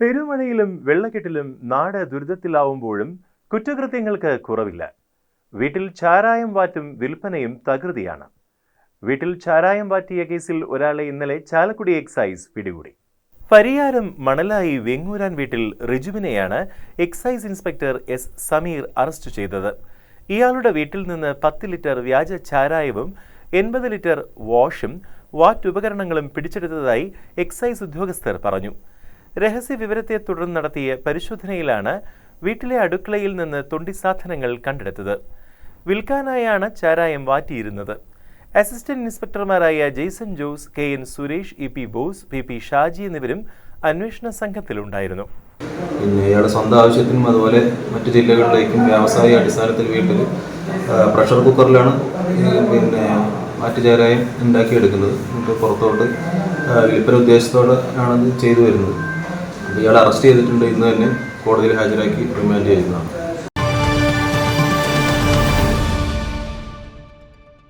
പെരുമഴയിലും വെള്ളക്കെട്ടിലും നാട് ദുരിതത്തിലാവുമ്പോഴും കുറ്റകൃത്യങ്ങൾക്ക് കുറവില്ല. വീട്ടിൽ ചാരായം വാറ്റും വിൽപ്പനയും തകൃതിയാണ്. വീട്ടിൽ ചാരായം വാറ്റിയ കേസിൽ ഒരാളെ ഇന്നലെ ചാലക്കുടി എക്സൈസ് പിടികൂടി. പരിയാരം മണലായി വെങ്ങൂരാൻ വീട്ടിൽ റിജുവിനെയാണ് excise inspector S Sameer arrest ചെയ്തത്. ഇയാളുടെ വീട്ടിൽ നിന്ന് പത്ത് ലിറ്റർ വ്യാജ ചാരായവും എൺപത് ലിറ്റർ വാഷും വാറ്റ് ഉപകരണങ്ങളും പിടിച്ചെടുത്തതായി എക്സൈസ് ഉദ്യോഗസ്ഥർ പറഞ്ഞു. രഹസ്യ വിവരത്തെ തുടർന്ന് നടത്തിയ പരിശോധനയിലാണ് വീട്ടിലെ അടുക്കളയിൽ നിന്ന് തൊണ്ടി സാധനങ്ങൾ കണ്ടെടുത്തത്. വിൽക്കാനായാണ് ചാരായം വാറ്റിയിരുന്നത്. Assistant ഇൻസ്പെക്ടർമാരായ Jaison Jose K N Suresh E P Bose P P Shaji എന്നിവരും അന്വേഷണ സംഘത്തിലുണ്ടായിരുന്നു. പിന്നെ ഇയാളുടെ സ്വന്തം ആവശ്യത്തിനും അതുപോലെ മറ്റു ജില്ലകളിലേക്കും വ്യാവസായിക അടിസ്ഥാനത്തിൽ വീട്ടിൽ പ്രഷർ കുക്കറിലാണ് പിന്നെ മാറ്റു ചാരായം ഉണ്ടാക്കിയെടുക്കുന്നത്. പുറത്തോട്ട് വിൽപ്പന ഉദ്ദേശത്തോടെ ആണത് ചെയ്തു വരുന്നത്. ഇയാളെ അറസ്റ്റ് ചെയ്തിട്ടുണ്ട് ഇന്ന് തന്നെ കോടതിയിൽ ഹാജരാക്കി റിമാൻഡ് ചെയ്യുന്നതാണ്.